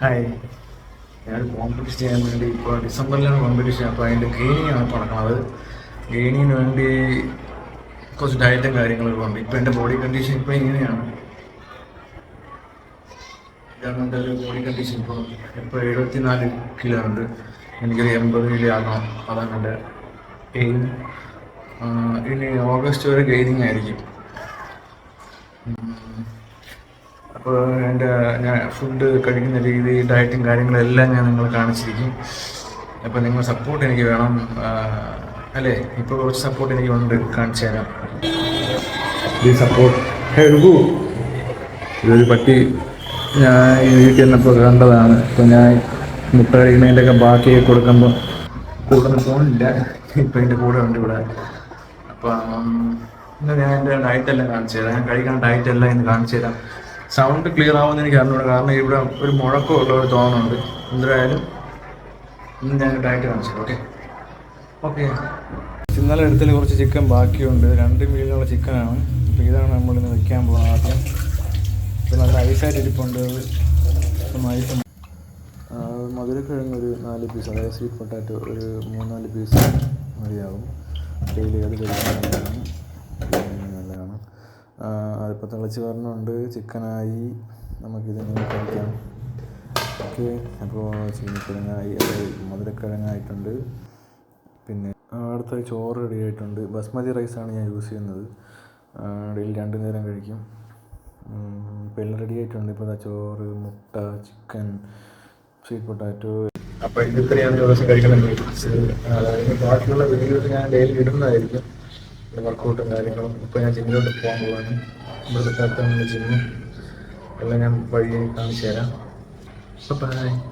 Hi ഞാൻ competition ചെയ്യാൻ വേണ്ടി ഇപ്പോൾ ഡിസംബറിലാണ് കോമ്പറ്റീഷൻ അപ്പോൾ അതിന്റെ ഗെയിനിങ് ആണ് തുടങ്ങുന്നത് ഗെയിനിങ്ങിന് വേണ്ടി കുറച്ച് ഡയറ്റും കാര്യങ്ങളൊക്കെ ഉണ്ട്. ഇപ്പോൾ എന്റെ ബോഡി കണ്ടീഷൻ ഇപ്പോൾ ഇങ്ങനെയാണ്. ഇതാണ് എന്റെ ഒരു ബോഡി കണ്ടീഷൻ ഇപ്പോൾ ഇപ്പോൾ എഴുപത്തിനാല് കിലോ ഉണ്ട്. എനിക്കൊരു എൺപത് കിലോ ആകണം. അതാണ് എന്റെ എയിം ഇനി ഓഗസ്റ്റ് വരെ ഗെയിനിങ് ആയിരിക്കും. അപ്പോൾ എന്റെ ഞാൻ ഫുഡ് കഴിക്കുന്ന രീതി ഡയറ്റും കാര്യങ്ങളെല്ലാം ഞാൻ നിങ്ങളെ കാണിച്ചിരിക്കും. അപ്പോൾ നിങ്ങൾ സപ്പോർട്ട് എനിക്ക് വേണം. അല്ലേ? ഇപ്പോൾ കുറച്ച് സപ്പോർട്ട് എനിക്ക് ഉണ്ട് കാണിച്ചു തരാം. ഈ സപ്പോർട്ട് ഇതൊരു പട്ടി ഞാൻ വീട്ടിൽ നിന്നപ്പോൾ കണ്ടതാണ്. ഇപ്പോൾ ഞാൻ മുട്ട കഴിക്കുന്നതിന്റെയൊക്കെ ബാക്കി കൊടുക്കുമ്പോൾ കൂടെ ഫോണില്ല ഇപ്പം എന്റെ കൂടെ ഉണ്ട് ഇവിടെ. അപ്പം ഇന്ന് ഞാൻ എന്റെ ഡയറ്റ് എല്ലാം കാണിച്ചു തരാം. ഞാൻ കഴിക്കാൻ ഡയറ്റ് എല്ലാം ഇന്ന് കാണിച്ചു തരാം. സൗണ്ട് ക്ലിയർ ആവുമെന്ന് എനിക്ക് അറിഞ്ഞൂടാ കാരണം ഇവിടെ ഒരു മുഴക്കമുള്ള ഒരു തോന്നുന്നുണ്ട് എന്തായാലും ഇന്ന് ഞാൻ ഡയറ്റ് കാണിച്ചു ഓക്കെ ഓക്കെ ഇന്നലെ എടുത്തതിൽ കുറച്ച് ചിക്കൻ ബാക്കിയുണ്ട്. രണ്ട് മീലിനുള്ള ചിക്കനാണ് അപ്പോൾ ഇതാണ് നമ്മളിന്ന് വെക്കാൻ പോകുന്നത് ആദ്യം. ഇപ്പം നല്ല ഐസായിട്ട് ഇരിപ്പുണ്ട്. ഐസ് മധുരക്കിഴങ്ങ് ഒരു നാല് പീസ് അതായത് സ്വീറ്റ് പൊട്ടാറ്റോ ഒരു മൂന്നാൽ പീസ് മതിയാകും ഡെയിലി അത് കഴിക്കാൻ ആ, അതിപ്പോൾ തിളച്ച് വരണുണ്ട്. ചിക്കനായി നമുക്കിതിനെ കഴിക്കാം? ഓക്കെ. അപ്പോൾ ചീനിക്കിഴങ്ങായി മധുരക്കിഴങ്ങായിട്ടുണ്ട് പിന്നെ അടുത്ത ചോറ് റെഡി ആയിട്ടുണ്ട് ബസ്മതി റൈസാണ് ഞാൻ യൂസ് ചെയ്യുന്നത്. ഡെയിലി രണ്ട് നേരം കഴിക്കും. ഇപ്പം റെഡി ആയിട്ടുണ്ട് ഇപ്പോൾ ചോറ് മുട്ട ചിക്കൻ സ്വീറ്റ് പൊട്ടാറ്റോ. അപ്പോൾ ഇതിത്രയാണ് ദിവസം കഴിക്കണം ബാക്കിയുള്ള വീഡിയോസ് ഞാൻ ഡെയിലി ഇടുന്നതായിരിക്കും. വർക്കൗട്ടും കാര്യങ്ങളും ഇപ്പോൾ ഞാൻ ജിമ്മിലോട്ട് പോകാൻ പോവാണ്. ഇവിടുത്തെ സ്ഥലത്താണ് ജിമ്മും. എല്ലാം ഞാൻ വഴി കാണിച്ചു തരാം. ബൈ